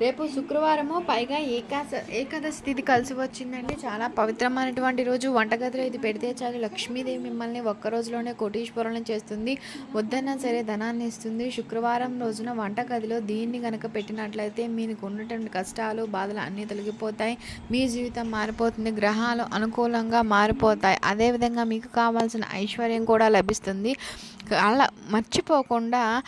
రేపు శుక్రవారము పైగా ఏకాశ ఏకాదశి తిథి కలిసి వచ్చిందండి. చాలా పవిత్రమైనటువంటి రోజు. వంటగదిలో ఇది పెడితే చాలు. లక్ష్మీదేవి మిమ్మల్ని ఒక్క రోజులోనే కోటీశ్వరులను చేస్తుంది. వద్దన్నా సరే ధనాన్ని ఇస్తుంది. శుక్రవారం రోజున వంటగదిలో దీన్ని కనుక పెట్టినట్లయితే మీకు ఉన్నటువంటి కష్టాలు బాధలు అన్నీ తొలగిపోతాయి. మీ జీవితం మారిపోతుంది. గ్రహాలు అనుకూలంగా మారిపోతాయి. అదేవిధంగా మీకు కావాల్సిన ఐశ్వర్యం కూడా లభిస్తుంది. అలా మర్చిపోకుండా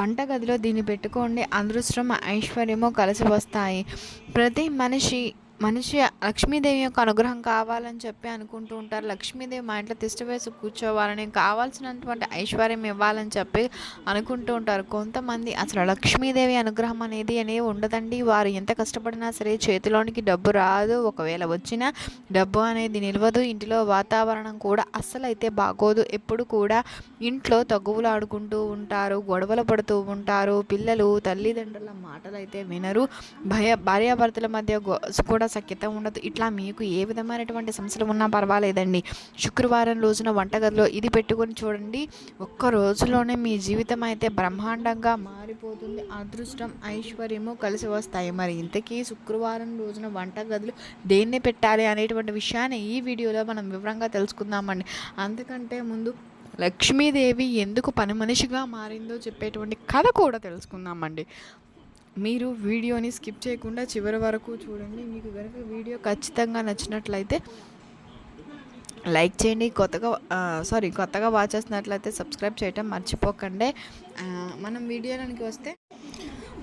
వంటగదిలో దీన్ని పెట్టుకోండి. అదృష్టం ఐశ్వర్యము కలిసి వస్తాయి. ప్రతి మనిషి మనిషి లక్ష్మీదేవి యొక్క అనుగ్రహం కావాలని చెప్పి అనుకుంటూ ఉంటారు. లక్ష్మీదేవి మా ఇంట్లో తిష్ట వేసి కూర్చోవాలని కావాల్సినటువంటి ఐశ్వర్యం ఇవ్వాలని చెప్పి అనుకుంటూ ఉంటారు. కొంతమంది అసలు లక్ష్మీదేవి అనుగ్రహం అనేది అనేవి ఉండదండి. వారు ఎంత కష్టపడినా సరే చేతిలోనికి డబ్బు రాదు. ఒకవేళ వచ్చినా డబ్బు అనేది నిలవదు. ఇంటిలో వాతావరణం కూడా అస్సలు అయితే బాగోదు. ఎప్పుడు కూడా ఇంట్లో తగ్గువులు ఆడుకుంటూ ఉంటారు గొడవలు పడుతూ ఉంటారు. పిల్లలు తల్లిదండ్రుల మాటలు అయితే వినరు. భయ భార్యాభర్తల మధ్య కూడా సఖ్యత ఉండదు. ఇట్లా మీకు ఏ విధమైనటువంటి సమస్యలు ఉన్నా పర్వాలేదండి. శుక్రవారం రోజున వంటగదిలో ఇది పెట్టుకొని చూడండి. ఒక్క రోజులోనే మీ జీవితం అయితే బ్రహ్మాండంగా మారిపోతుంది. అదృష్టం ఐశ్వర్యము కలిసి వస్తాయి. మరి ఇంతకీ శుక్రవారం రోజున వంటగదిలో దేన్ని పెట్టాలి అనేటువంటి విషయాన్ని ఈ వీడియోలో మనం వివరంగా తెలుసుకుందామండి. అందుకంటే ముందు లక్ష్మీదేవి ఎందుకు పని మనిషిగా మారిందో చెప్పేటువంటి కథ కూడా తెలుసుకుందామండి. మీరు వీడియోని స్కిప్ చేయకుండా చివరి వరకు చూడండి. మీకు కనుక వీడియో ఖచ్చితంగా నచ్చినట్లయితే లైక్ చేయండి. కొత్తగా సారీ కొత్తగా వాచ్ చేసినట్లయితే సబ్స్క్రైబ్ చేయటం మర్చిపోకండి. మనం వీడియోలోనికి వస్తే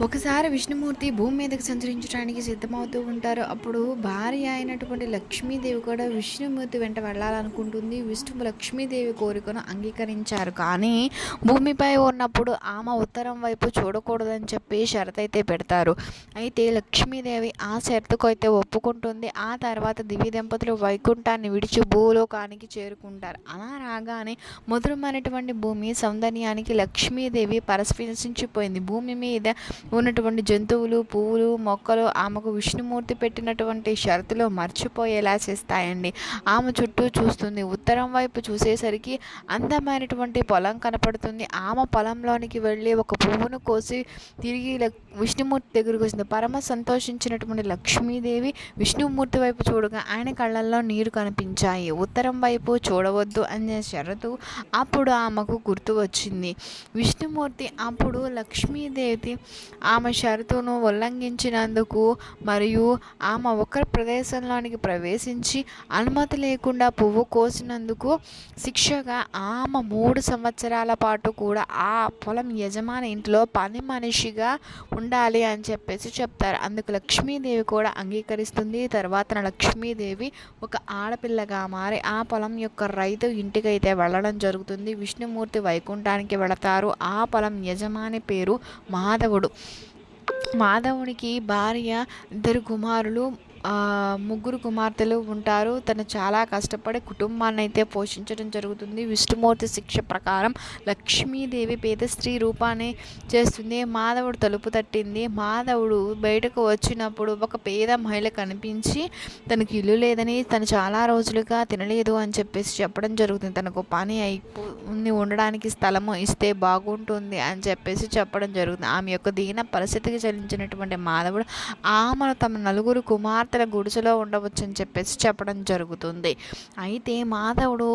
ఒకసారి విష్ణుమూర్తి భూమి మీదకి సంచరించడానికి సిద్ధమవుతూ ఉంటారు. అప్పుడు భార్య అయినటువంటి లక్ష్మీదేవి కూడా విష్ణుమూర్తి వెంట వెళ్ళాలనుకుంటుంది. విష్ణు లక్ష్మీదేవి కోరికను అంగీకరించారు. కానీ భూమిపై ఉన్నప్పుడు ఆమె ఉత్తరం వైపు చూడకూడదని చెప్పి షరతైతే అయితే పెడతారు. అయితే లక్ష్మీదేవి ఆ షరతుకు అయితే ఒప్పుకుంటుంది. ఆ తర్వాత దివ్య దంపతులు వైకుంఠాన్ని విడిచి భూలోకానికి చేరుకుంటారు. అలా రాగానే మధురమైనటువంటి భూమి సౌందర్యానికి లక్ష్మీదేవి పరస్పరించిపోయింది భూమి మీద ఉన్నటువంటి జంతువులు పువ్వులు మొక్కలు ఆమెకు విష్ణుమూర్తి పెట్టినటువంటి షరతులు మర్చిపోయేలా చేస్తాయండి. ఆమె చుట్టూ చూస్తుంది. ఉత్తరం వైపు చూసేసరికి అందమైనటువంటి పొలం కనపడుతుంది. ఆమె పొలంలోనికి వెళ్ళి ఒక పువ్వును కోసి తిరిగి విష్ణుమూర్తి దగ్గరికి వచ్చింది. పరమ సంతోషించినటువంటి లక్ష్మీదేవి విష్ణుమూర్తి వైపు చూడగా ఆయన కళ్ళల్లో నీరు కనిపించాయి. ఉత్తరం వైపు చూడవద్దు అనే షరతు అప్పుడు ఆమెకు గుర్తు వచ్చింది. విష్ణుమూర్తి అప్పుడు లక్ష్మీదేవి ఆమె షరతును ఉల్లంఘించినందుకు మరియు ఆమె ఒక ప్రదేశంలోనికి ప్రవేశించి అనుమతి లేకుండా పువ్వు కోసినందుకు శిక్షగా ఆమె మూడు సంవత్సరాల పాటు కూడా ఆ పొలం యజమాని ఇంట్లో పని మనిషిగా ఉండాలి అని చెప్పేసి చెప్తారు. అందుకు లక్ష్మీదేవి కూడా అంగీకరిస్తుంది. తర్వాత లక్ష్మీదేవి ఒక ఆడపిల్లగా మారి ఆ పొలం యొక్క రైతు ఇంటికైతే వెళ్ళడం జరుగుతుంది. విష్ణుమూర్తి వైకుంఠానికి వెళతారు. ఆ పొలం యజమాని పేరు మాధవుడు. మాధవునికి భార్య ఇద్దరు కుమారులు ముగ్గురు కుమార్తెలు ఉంటారు. తను చాలా కష్టపడి కుటుంబాన్ని అయితే పోషించడం జరుగుతుంది. విష్ణుమూర్తి శిక్ష ప్రకారం లక్ష్మీదేవి పేద స్త్రీ రూపాన్ని చేస్తుంది. మాధవుడు తలుపు తట్టింది. మాధవుడు బయటకు వచ్చినప్పుడు ఒక పేద మహిళ కనిపించి తనకి ఇల్లు లేదని తను చాలా రోజులుగా తినలేదు అని చెప్పేసి చెప్పడం జరుగుతుంది. తనకు పని అయిపోయింది ఉండడానికి స్థలము ఇస్తే బాగుంటుంది అని చెప్పేసి చెప్పడం జరుగుతుంది. ఆమె యొక్క దీన పరిస్థితికి చెల్లించినటువంటి మాధవుడు ఆమెను తమ నలుగురు కుమార్తె కుమార్తెల గుడిసెలో ఉండవచ్చని చెప్పేసి చెప్పడం జరుగుతుంది. అయితే మాధవుడు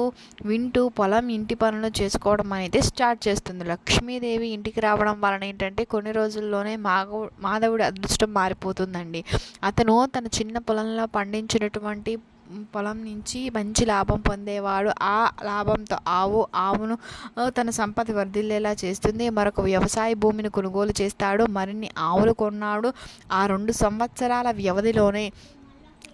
వింటూ పొలం ఇంటి పనులు చేసుకోవడం అనేది స్టార్ట్ చేస్తుంది. లక్ష్మీదేవి ఇంటికి రావడం వలన ఏంటంటే కొన్ని రోజుల్లోనే మాధవు మాధవుడి అదృష్టం మారిపోతుందండి. అతను తన చిన్న పొలంలో పండించినటువంటి పొలం నుంచి మంచి లాభం పొందేవాడు. ఆ లాభంతో ఆవు ఆవును తన సంపద వర్ధిల్లేలా చేస్తుంది. మరొక వ్యవసాయ భూమిని కొనుగోలు చేస్తాడు. మరిన్ని ఆవులు కొన్నాడు. ఆ రెండు సంవత్సరాల వ్యవధిలోనే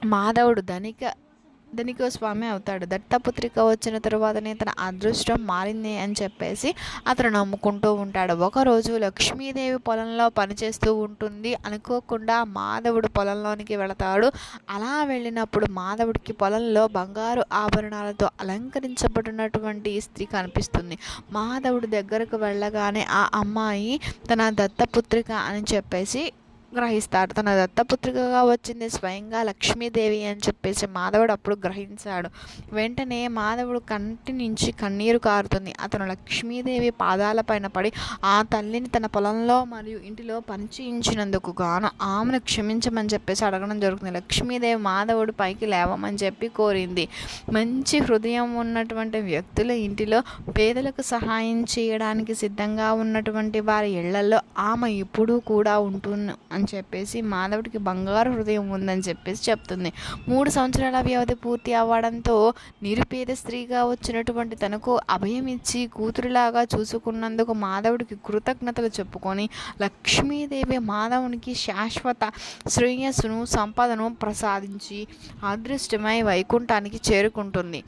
మాధవుడు ధనిక ధనిక స్వామి అవుతాడు. దత్తపుత్రిక వచ్చిన తరువాతనే తన అదృష్టం మారింది అని చెప్పేసి అతను నమ్ముకుంటూ ఉంటాడు. ఒకరోజు లక్ష్మీదేవి పొలంలో పనిచేస్తూ ఉంటుంది. అనుకోకుండా మాధవుడు పొలంలోనికి వెళతాడు. అలా వెళ్ళినప్పుడు మాధవుడికి పొలంలో బంగారు ఆభరణాలతో అలంకరించబడినటువంటి స్త్రీ కనిపిస్తుంది. మాధవుడు దగ్గరకు వెళ్ళగానే ఆ అమ్మాయి తన దత్తపుత్రిక అని చెప్పేసి గ్రహిస్తాడు. తన దత్తపుత్రికగా వచ్చింది స్వయంగా లక్ష్మీదేవి అని చెప్పేసి మాధవుడు అప్పుడు గ్రహించాడు. వెంటనే మాధవుడు కంటి నుంచి కన్నీరు కారుతుంది. అతను లక్ష్మీదేవి పాదాలపైన పడి ఆ తల్లిని తన పొలంలో మరియు ఇంటిలో పనిచేయించినందుకు గాను ఆమెను క్షమించమని చెప్పేసి అడగడం జరుగుతుంది. లక్ష్మీదేవి మాధవుడు పైకి లేవమని చెప్పి కోరింది. మంచి హృదయం ఉన్నటువంటి వ్యక్తుల ఇంటిలో పేదలకు సహాయం చేయడానికి సిద్ధంగా ఉన్నటువంటి వారి ఇళ్ళలో ఆమె ఇప్పుడు కూడా ఉంటుంది అని చెప్పేసి మాధవుడికి బంగారు హృదయం ఉందని చెప్పేసి చెప్తుంది. మూడు సంవత్సరాల వ్యవధి పూర్తి అవ్వడంతో నిరుపేద స్త్రీగా వచ్చినటువంటి తనకు అభయం ఇచ్చి కూతురులాగా చూసుకున్నందుకు మాధవుడికి కృతజ్ఞతలు చెప్పుకొని లక్ష్మీదేవి మాధవునికి శాశ్వత శ్రేయస్సును సంపదను ప్రసాదించి అదృష్టమై వైకుంఠానికి చేరుకుంటుంది.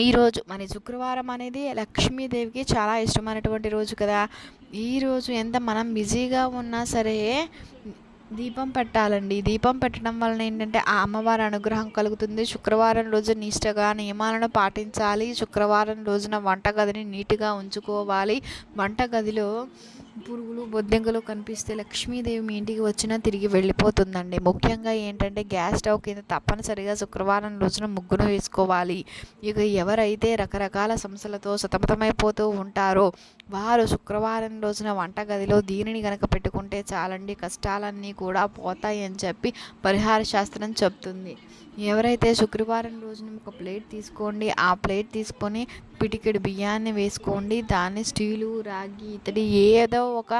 ఈరోజు మరి శుక్రవారం అనేది లక్ష్మీదేవికి చాలా ఇష్టమైనటువంటి రోజు కదా. ఈరోజు ఎంత మనం బిజీగా ఉన్నా సరే దీపం పెట్టాలండి. దీపం పెట్టడం వలన ఏంటంటే ఆ అమ్మవారి అనుగ్రహం కలుగుతుంది. శుక్రవారం రోజు నిష్టగా నియమాలను పాటించాలి. శుక్రవారం రోజున వంటగదిని నీట్గా ఉంచుకోవాలి. వంటగదిలో పురుగులు బొద్దింకలు కనిపిస్తే లక్ష్మీదేవి మీ ఇంటికి వచ్చినా తిరిగి వెళ్ళిపోతుందండి. ముఖ్యంగా ఏంటంటే గ్యాస్ స్టవ్ కింద తప్పనిసరిగా శుక్రవారం రోజున ముగ్గును వేసుకోవాలి. ఇక ఎవరైతే రకరకాల సమస్యలతో సతమతమైపోతూ ఉంటారో వారు శుక్రవారం రోజున వంటగదిలో దీనిని కనుక పెట్టుకుంటే చాలండి కష్టాలన్నీ కూడా పోతాయి అని చెప్పి పరిహార శాస్త్రం చెప్తుంది. ఎవరైతే శుక్రవారం రోజున ఒక ప్లేట్ తీసుకోండి ఆ ప్లేట్ తీసుకొని పిటికెడు బియ్యాన్ని వేసుకోండి దాన్ని స్టీలు రాగి ఇతడి ఏదో ఒక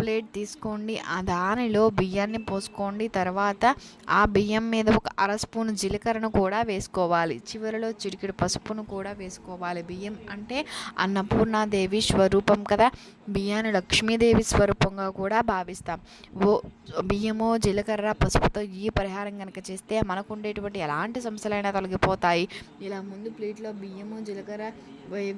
ప్లేట్ తీసుకోండి ఆ దానిలో బియ్యాన్ని పోసుకోండి తర్వాత ఆ బియ్యం మీద ఒక అర స్పూన్ జీలకర్రను కూడా వేసుకోవాలి. చివరిలో చిటికెడు పసుపును కూడా వేసుకోవాలి. బియ్యం అంటే అన్నపూర్ణాదేవి స్వరూపం కదా బియ్యాన్ని లక్ష్మీదేవి స్వరూపంగా కూడా భావిస్తాం. ఓ బియ్యము జీలకర్ర పసుపుతో ఈ పరిహారం కనుక చేస్తే మనకు ఉండేటువంటి ఎలాంటి సమస్యలైనా తొలగిపోతాయి. ఇలా ముందు ప్లేట్లో బియ్యము జీలకర్ర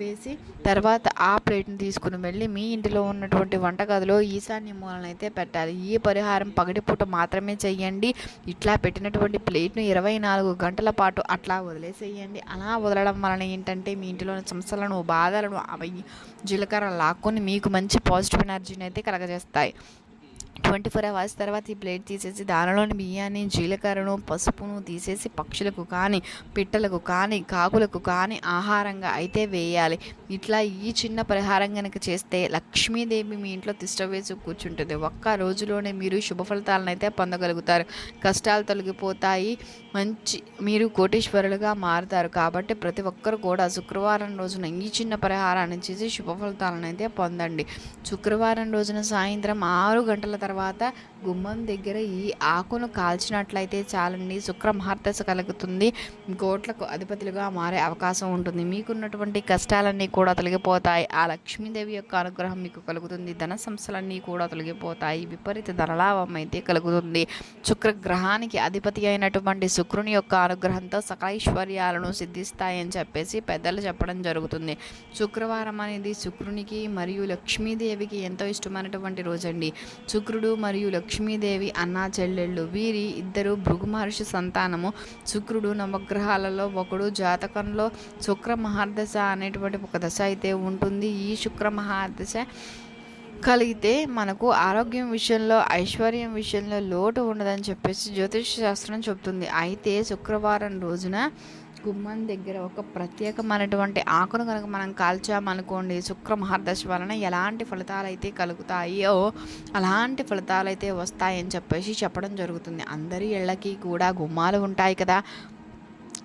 వేసి తర్వాత ఆ ప్లేట్ని తీసుకుని వెళ్ళి మీ ఇంటిలో ఉన్నటువంటి వంటగదిలో ఈశాన్య మూలనైతే పెట్టాలి ఈ పరిహారం పగటిపూట మాత్రమే చెయ్యండి ఇట్లా పెట్టినటువంటి ప్లేట్ను ఇరవై నాలుగు గంటల పాటు అట్లా వదిలేసేయండి. అలా వదలడం వలన ఏంటంటే మీ ఇంటిలోని సమస్యలను బాధలను అవి జీలకర్ర లాక్కొని మీకు మంచి పాజిటివ్ ఎనర్జీని అయితే కలగజేస్తాయి. ట్వంటీ ఫోర్ అవర్స్ తర్వాత ఈ ప్లేట్ తీసేసి దానిలోని బియ్యాన్ని జీలకర్రను పసుపును తీసేసి పక్షులకు కానీ పిట్టలకు కానీ కాకులకు కానీ ఆహారంగా అయితే వేయాలి. ఇట్లా ఈ చిన్న పరిహారం కనుక చేస్తే లక్ష్మీదేవి మీ ఇంట్లో తిష్టవేసి కూర్చుంటుంది. ఒక్క రోజులోనే మీరు శుభ ఫలితాలను అయితే పొందగలుగుతారు. కష్టాలు తొలగిపోతాయి. మంచి మీరు కోటీశ్వరులుగా మారుతారు. కాబట్టి ప్రతి ఒక్కరు కూడా శుక్రవారం రోజున ఈ చిన్న పరిహారాన్ని చేసి శుభ ఫలితాలను అయితే పొందండి. శుక్రవారం రోజున సాయంత్రం ఆరు గంటల తర్వాత గుమ్మం దగ్గర ఈ ఆకును కాల్చినట్లయితే చాలండి. శుక్రమహార్దశ కలుగుతుంది. గోట్లకు అధిపతులుగా మారే అవకాశం ఉంటుంది. మీకున్నటువంటి కష్టాలన్నీ కూడా తొలగిపోతాయి. ఆ లక్ష్మీదేవి యొక్క అనుగ్రహం మీకు కలుగుతుంది. ధన సంస్థలన్నీ కూడా తొలగిపోతాయి. విపరీత ధనలాభం అయితే కలుగుతుంది. శుక్రగ్రహానికి అధిపతి అయినటువంటి శుక్రుని యొక్క అనుగ్రహంతో సకలైశ్వర్యాలను సిద్ధిస్తాయని చెప్పేసి పెద్దలు చెప్పడం జరుగుతుంది. శుక్రవారం అనేది శుక్రునికి మరియు లక్ష్మీదేవికి ఎంతో ఇష్టమైనటువంటి రోజండి. శుక్రుడు మరియు లక్ష్మీదేవి అన్నా చెల్లెళ్ళు వీరి ఇద్దరు భృగు మహర్షి సంతానము. శుక్రుడు నవగ్రహాలలో ఒకడు జాతకంలో శుక్ర మహాదశ అనేటువంటి ఒక దశ అయితే ఉంటుంది. ఈ శుక్ర మహాదశ కలిగితే మనకు ఆరోగ్యం విషయంలో ఐశ్వర్యం విషయంలో లోటు ఉండదని చెప్పేసి జ్యోతిష శాస్త్రం చెబుతుంది. అయితే శుక్రవారం రోజున గుమ్మం దగ్గర ఒక ప్రత్యేకమైనటువంటి ఆకును కనుక మనం కాల్చామనుకోండి శుక్ర మహర్దశ వలన ఎలాంటి ఫలితాలు అయితే కలుగుతాయో అలాంటి ఫలితాలు అయితే వస్తాయని చెప్పేసి చెప్పడం జరుగుతుంది. అందరి ఇళ్ళకి కూడా గుమ్మాలు ఉంటాయి కదా.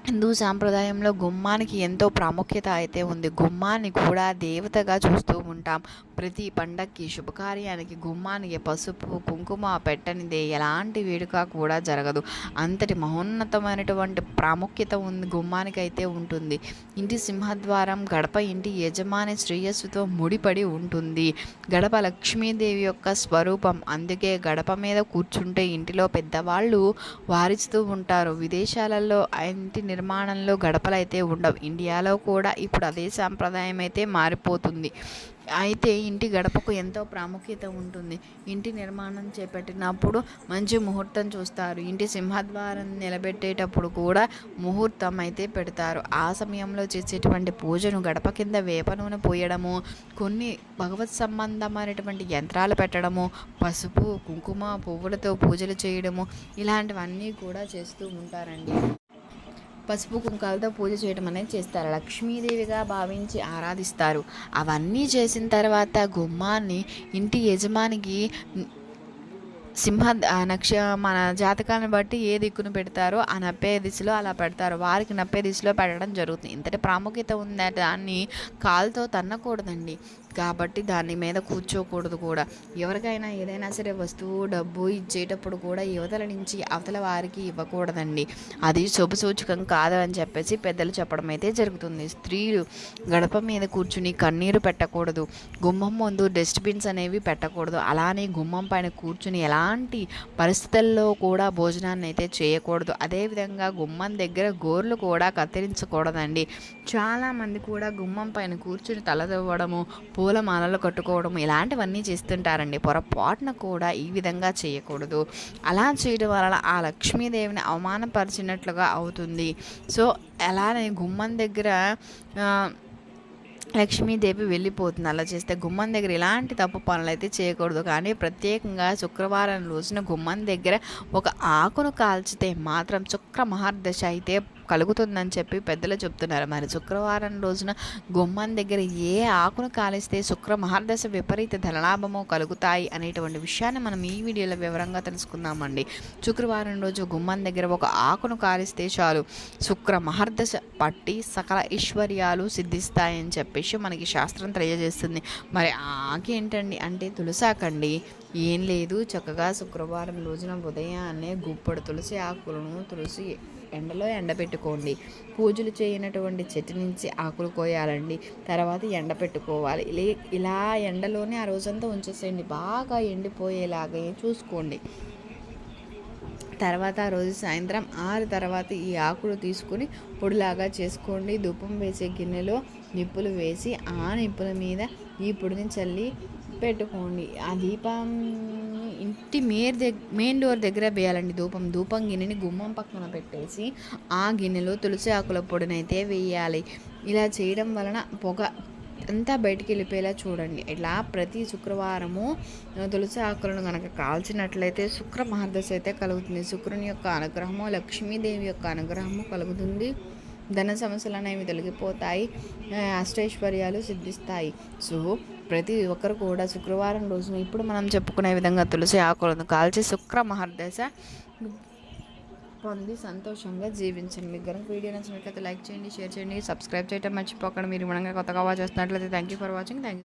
హిందూ సాంప్రదాయంలో గుమ్మానికి ఎంతో ప్రాముఖ్యత అయితే ఉంది. గుమ్మాన్ని కూడా దేవతగా చూస్తూ ఉంటాం. ప్రతి పండక్కి శుభకార్యానికి గుమ్మానికి పసుపు కుంకుమ పెట్టనిదే ఎలాంటి వేడుక కూడా జరగదు. అంతటి మహోన్నతమైనటువంటి ప్రాముఖ్యత ఉంది గుమ్మానికి అయితే ఉంటుంది. ఇంటి సింహద్వారం గడప ఇంటి యజమాని శ్రేయస్సుతో ముడిపడి ఉంటుంది. గడప లక్ష్మీదేవి యొక్క స్వరూపం. అందుకే గడప మీద కూర్చుంటే ఇంటిలో పెద్దవాళ్ళు వారిస్తూ ఉంటారు. విదేశాలలో ఇంటి నిర్మాణంలో గడపలు అయితే ఉండవు. ఇండియాలో కూడా ఇప్పుడు అదే సాంప్రదాయం అయితే మారిపోతుంది. అయితే ఇంటి గడపకు ఎంతో ప్రాముఖ్యత ఉంటుంది. ఇంటి నిర్మాణం చేపట్టినప్పుడు మంచి ముహూర్తం చూస్తారు. ఇంటి సింహద్వారం నిలబెట్టేటప్పుడు కూడా ముహూర్తం అయితే పెడతారు. ఆ సమయంలో చేసేటువంటి పూజను గడప కింద వేప నూనె పోయడము కొన్ని భగవత్ సంబంధమైనటువంటి యంత్రాలు పెట్టడము పసుపు కుంకుమ పువ్వులతో పూజలు చేయడము ఇలాంటివన్నీ కూడా చేస్తూ ఉంటారండి. పసుపు కుంకాలతో పూజ చేయడం అనేది చేస్తారు. లక్ష్మీదేవిగా భావించి ఆరాధిస్తారు. అవన్నీ చేసిన తర్వాత గుమ్మాన్ని ఇంటి యజమానికి సింహ నక్ష మన జాతకాన్ని బట్టి ఏ దిక్కును పెడతారో ఆ నప్పే దిశలో అలా పెడతారు. వారికి నప్పే దిశలో పెట్టడం జరుగుతుంది. ఇంతటి ప్రాముఖ్యత ఉందంటే దాన్ని కాలుతో తన్నకూడదండి. కాబట్టి దాని మీద కూర్చోకూడదు కూడా. ఎవరికైనా ఏదైనా సరే వస్తువు డబ్బు ఇచ్చేటప్పుడు కూడా యువతల నుంచి అవతల వారికి ఇవ్వకూడదండి. అది శుభసూచకం కాదు అని చెప్పేసి పెద్దలు చెప్పడం అయితే జరుగుతుంది. స్త్రీలు గడప మీద కూర్చుని కన్నీరు పెట్టకూడదు. గుమ్మం ముందు డస్ట్బిన్స్ అనేవి పెట్టకూడదు. అలానే గుమ్మం పైన కూర్చుని ఎలాంటి పరిస్థితుల్లో కూడా భోజనాన్ని అయితే చేయకూడదు. అదేవిధంగా గుమ్మం దగ్గర గోర్లు కూడా కత్తిరించకూడదండి. చాలామంది కూడా గుమ్మం పైన కూర్చుని తలదవ్వడము పూలమాలలు కట్టుకోవడం ఇలాంటివన్నీ చేస్తుంటారండి. పొరపాటున కూడా ఈ విధంగా చేయకూడదు. అలా చేయడం వలన ఆ లక్ష్మీదేవిని అవమానపరిచినట్లుగా అవుతుంది. సో అలానే గుమ్మం దగ్గర లక్ష్మీదేవి వెళ్ళిపోతుంది. అలా చేస్తే గుమ్మం దగ్గర ఎలాంటి తప్పు పనులు అయితే చేయకూడదు. కానీ ప్రత్యేకంగా శుక్రవారం రోజున గుమ్మం దగ్గర ఒక ఆకును కాల్చితే మాత్రం శుక్ర మహర్దశ అయితే కలుగుతుందని చెప్పి పెద్దలు చెప్తున్నారు. మరి శుక్రవారం రోజున గుమ్మం దగ్గర ఏ ఆకును కాలిస్తే శుక్ర మహర్దశ విపరీత ధనలాభము కలుగుతాయి అనేటువంటి విషయాన్ని మనం ఈ వీడియోలో వివరంగా తెలుసుకుందామండి. శుక్రవారం రోజు గుమ్మం దగ్గర ఒక ఆకును కాలిస్తే చాలు శుక్ర మహర్దశ పట్టి సకల ఐశ్వర్యాలు సిద్ధిస్తాయని చెప్పేసి మనకి శాస్త్రం తెలియజేస్తుంది. మరి ఆకి ఆకు ఏంటండి? అంటే తులసాకండి. ఏం లేదు చక్కగా శుక్రవారం రోజున ఉదయాన్నే గుప్పడు తులసి ఆకులను తులసి ఎండలో ఎండబెట్టుకోండి. పూజలు చేయనటువంటి చెట్టు నుంచి ఆకులు కోయాలండి. తర్వాత ఎండ పెట్టుకోవాలి. ఇలా ఎండలోనే ఆ రోజంతా ఉంచేసేయండి. బాగా ఎండిపోయేలాగా చూసుకోండి. తర్వాత ఆ రోజు సాయంత్రం ఆరు తర్వాత ఈ ఆకులు తీసుకుని పొడిలాగా చేసుకోండి. ధూపం వేసే గిన్నెలో నిప్పులు వేసి ఆ నిప్పుల మీద ఈ పొడిని చల్లి పెట్టుకోండి. ఆ దీపం ఇంటి మేర్ దగ్గర మెయిన్ డోర్ దగ్గర వేయాలండి ధూపం. ధూపం గిన్నెని గుమ్మం పక్కన పెట్టేసి ఆ గిన్నెలో తులసి ఆకుల పొడిని అయితే వేయాలి. ఇలా చేయడం వలన పొగ అంతా బయటికి వెళ్ళిపోయేలా చూడండి. ఇట్లా ప్రతి శుక్రవారము తులసి ఆకులను కనుక కాల్చినట్లయితే శుక్ర మహర్దశ అయితే కలుగుతుంది. శుక్రుని యొక్క అనుగ్రహము లక్ష్మీదేవి యొక్క అనుగ్రహము కలుగుతుంది. ధన సమస్యలు అనేవి తొలగిపోతాయి అష్టైశ్వర్యాలు సిద్ధిస్తాయి. సో ప్రతి ఒక్కరు కూడా శుక్రవారం రోజున ఇప్పుడు మనం చెప్పుకునే విధంగా తులసి ఆకులను కాల్చి శుక్ర మహర్దశ పొంది సంతోషంగా జీవించండి. మీకు కనుక వీడియో నచ్చినట్లయితే లైక్ చేయండి షేర్ చేయండి సబ్స్క్రైబ్ చేయడం మర్చిపోకండి. మీరు మనగా కొత్తగా వాచ్ చేస్తున్నట్లయితే thank you for watching thank you